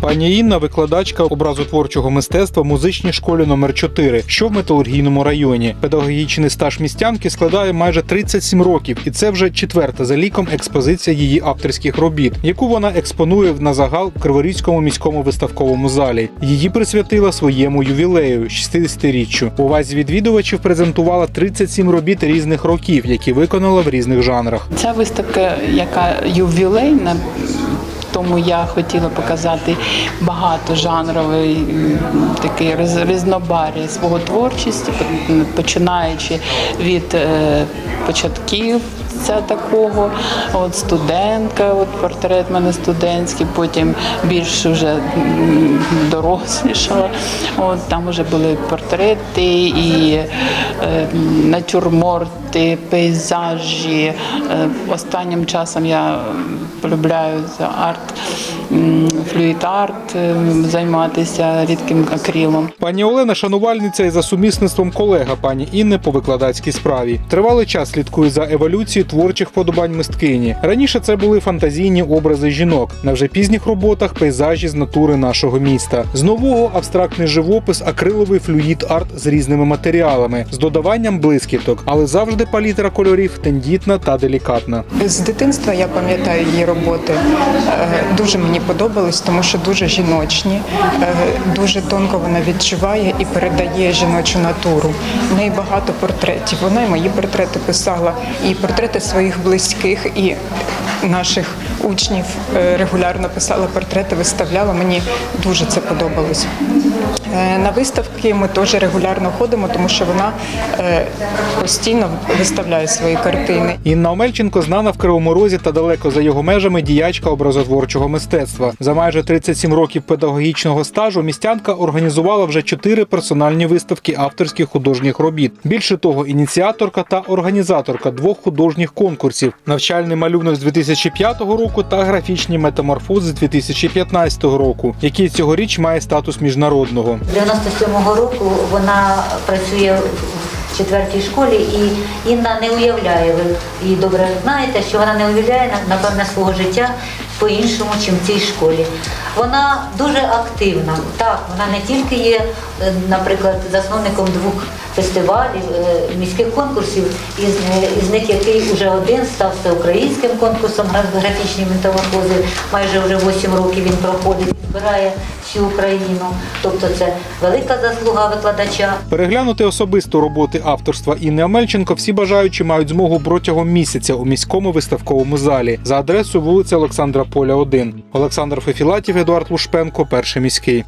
Пані Інна викладачка образотворчого мистецтва музичній школі номер 4 що в металургійному районі. Педагогічний стаж містянки складає майже 37 років, і це вже четверта за ліком експозиція її авторських робіт, яку вона експонує на загал в Криворізькому міському виставковому залі. Її присвятила своєму ювілею 60-річчю. Увазі відвідувачів презентувала 37 робіт різних років, які виконала в різних жанрах. Ця виставка, яка ювілейна, тому я хотіла показати багатожанровий м, такий різнобарій свого творчості, починаючи від е, початків. Це такого, от студентка, от портрет мене студентський, потім більш вже дорослішала. От там вже були портрети і е, натюрморти, пейзажі. Е, останнім часом я полюбляю арт, флюїд-арт, е, займатися рідким акрилом. Пані Олена шанувальниця і за сумісництвом колега пані Інни по викладацькій справі. Тривалий час слідкує за еволюцією творчих вподобань мисткині. Раніше це були фантазійні образи жінок. На вже пізніх роботах пейзажі з натури нашого міста. З нового абстрактний живопис, акриловий флюїд арт з різними матеріалами, з додаванням блискіток, але завжди палітра кольорів тендітна та делікатна. З дитинства я пам'ятаю її роботи. Е, Дуже мені подобались, тому що дуже жіночні, е, дуже тонко вона відчуває і передає жіночу натуру. В неї багато портретів. Вона і мої портрети писала, і портрети своїх близьких, і наших учнів е, регулярно писала портрети, виставляла. Мені дуже це подобалось. Е, На виставки ми теж регулярно ходимо, тому що вона е, постійно виставляє свої картини. Інна Омельченко знана в Кривому Розі та далеко за його межами діячка образотворчого мистецтва. За майже 37 років педагогічного стажу містянка організувала вже чотири персональні виставки авторських художніх робіт. Більше того, ініціаторка та організаторка двох художніх конкурсів: навчальний малюнок з 2005 року та графічні метаморфози з 2015 року, який цьогоріч має статус міжнародного. 97-го року вона працює в четвертій школі, і Інна не уявляє, ви її добре знаєте, що вона не уявляє напевне свого життя по-іншому, ніж в цій школі. Вона дуже активна. Так, вона не тільки є, е, наприклад, засновником двох фестивалів, е, міських конкурсів, із, е, із них який вже один став всеукраїнським конкурсом графічні метаморфози. Майже вже 8 років він проходить, збирає всю Україну. Тобто це велика заслуга викладача. Переглянути особисто роботи авторства Інни Омельченко всі бажаючі мають змогу протягом місяця у міському виставковому залі за адресою вулиця Олександра Поля, 1. Олександр Фефілатів, Едуард Лушпенко, перший міський.